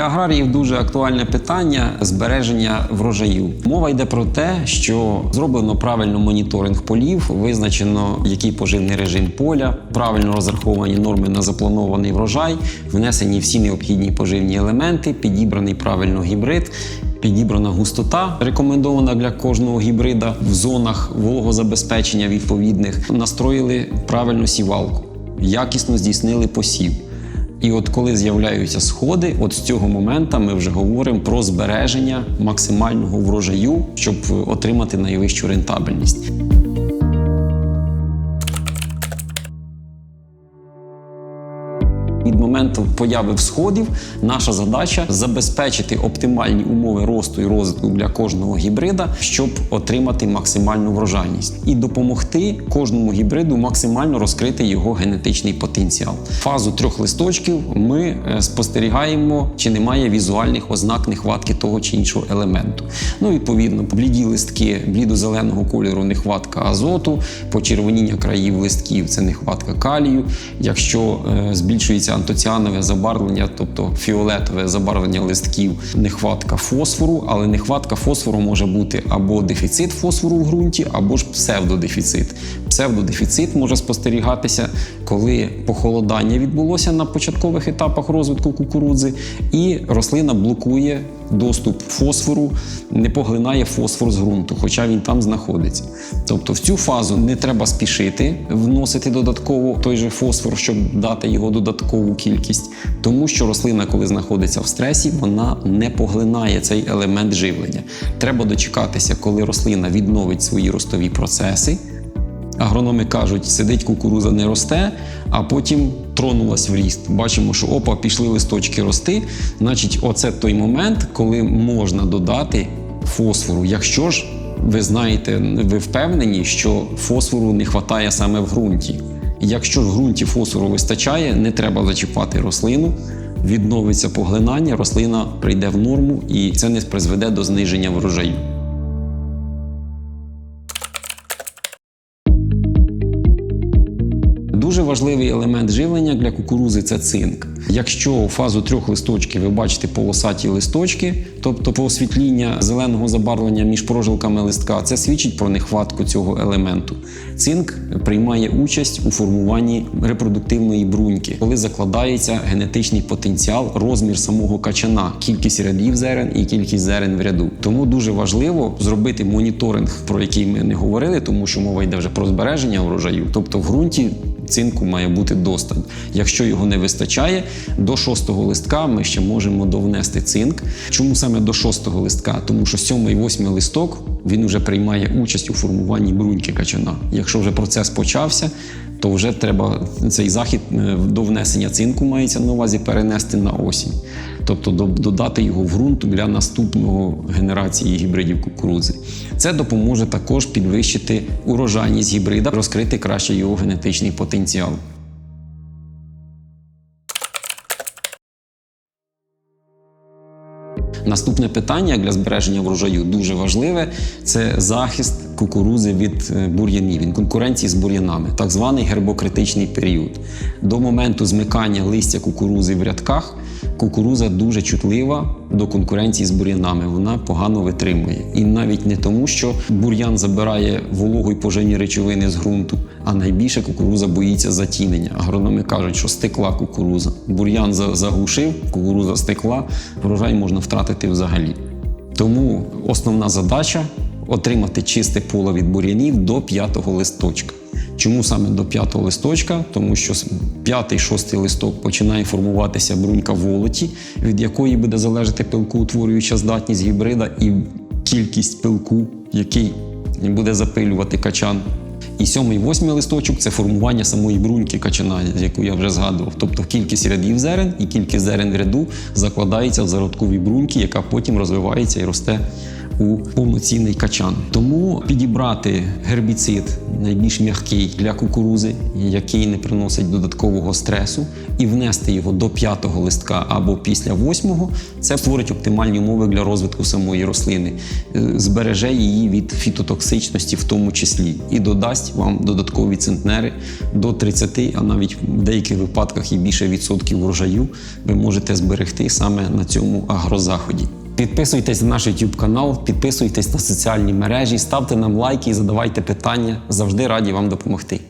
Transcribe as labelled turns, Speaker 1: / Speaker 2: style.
Speaker 1: аграріїв дуже актуальне питання збереження врожаю. Мова йде про те, що зроблено правильно моніторинг полів, визначено який поживний режим поля, правильно розраховані норми на запланований врожай, внесені всі необхідні поживні елементи, підібраний правильно гібрид. Підібрана густота, рекомендована для кожного гібрида в зонах вологозабезпечення відповідних. Настроїли правильну сівалку, якісно здійснили посів. І от коли з'являються сходи, от з цього моменту ми вже говоримо про збереження максимального врожаю, щоб отримати найвищу рентабельність. Від моменту появи всходів наша задача забезпечити оптимальні умови росту і розвитку для кожного гібрида, щоб отримати максимальну врожайність, і допомогти кожному гібриду максимально розкрити його генетичний потенціал. Фазу трьох листочків ми е, спостерігаємо, чи немає візуальних ознак нехватки того чи іншого елементу. Ну, відповідно, бліді листки блідо-зеленого кольору, нехватка азоту, почервоніння країв листків це нехватка калію. Якщо е, збільшується антоціанове забарвлення, тобто фіолетове забарвлення листків, нехватка фосфору, але нехватка фосфору може бути або дефіцит фосфору в ґрунті, або ж псевдодефіцит. Псевдодефіцит може спостерігатися, коли похолодання відбулося на початкових етапах розвитку кукурудзи, і рослина блокує доступ фосфору, не поглинає фосфор з ґрунту, хоча він там знаходиться. Тобто в цю фазу не треба спішити вносити додатково той же фосфор, щоб дати його додаткову кількість, тому що рослина, коли знаходиться в стресі, вона не поглинає цей елемент живлення. Треба дочекатися, коли рослина відновить свої ростові процеси. Агрономи кажуть, сидить кукуруза не росте, а потім тронулась в ріст. Бачимо, що опа, пішли листочки рости. Значить, оце той момент, коли можна додати фосфору. Якщо ж ви знаєте, ви впевнені, що фосфору не вистачає саме в ґрунті. Якщо ж в ґрунті фосфору вистачає, не треба зачіпати рослину. Відновиться поглинання, рослина прийде в норму, і це не призведе до зниження врожаю. Дуже важливий елемент живлення для кукурузи це цинк. Якщо у фазу трьох листочків ви бачите полосаті листочки, тобто посвітління зеленого забарвлення між прожилками листка, це свідчить про нехватку цього елементу. Цинк приймає участь у формуванні репродуктивної бруньки, коли закладається генетичний потенціал, розмір самого качана, кількість рядів зерен і кількість зерен в ряду. Тому дуже важливо зробити моніторинг, про який ми не говорили, тому що мова йде вже про збереження врожаю, тобто в ґрунті цинку має бути достатньо. Якщо його не вистачає, до шостого листка ми ще можемо довнести цинк. Чому саме до шостого листка? Тому що сьомий, восьмий листок він вже приймає участь у формуванні бруньки качана. Якщо вже процес почався, то вже треба цей захід е, до внесення цинку мається на увазі перенести на осінь. Тобто додати його в ґрунт для наступного генерації гібридів кукурудзи. Це допоможе також підвищити урожайність гібрида, розкрити краще його генетичний потенціал. Наступне питання для збереження врожаю дуже важливе це захист кукурузи від е, бур'янів, від конкуренції з бур'янами, так званий гербокритичний період. До моменту змикання листя кукурузи в рядках кукуруза дуже чутлива до конкуренції з бур'янами. Вона погано витримує. І навіть не тому, що бур'ян забирає вологу і поживні речовини з ґрунту, а найбільше кукуруза боїться затінення. Агрономи кажуть, що стекла кукуруза. Бур'ян за- заглушив, кукуруза стекла, врожай можна втратити взагалі. Тому основна задача отримати чисте поле від бур'янів до п'ятого листочка. Чому саме до п'ятого листочка? Тому що з п'ятий, шостий листок починає формуватися брунька волоті, від якої буде залежати пилкоутворююча здатність гібрида і кількість пилку, який буде запилювати качан. І сьомий, восьмий листочок це формування самої бруньки качана, яку я вже згадував. Тобто кількість рядів зерен і кількість зерен в ряду закладається в зародковій бруньки, яка потім розвивається і росте у повноцінний качан. Тому підібрати гербіцид найбільш м'який для кукурузи, який не приносить додаткового стресу, і внести його до п'ятого листка або після восьмого, це створить оптимальні умови для розвитку самої рослини, е, збереже її від фітотоксичності, в тому числі, і додасть вам додаткові центнери до 30, а навіть в деяких випадках і більше відсотків врожаю ви можете зберегти саме на цьому агрозаході. Підписуйтесь на наш YouTube канал, підписуйтесь на соціальні мережі, ставте нам лайки і задавайте питання. Завжди раді вам допомогти.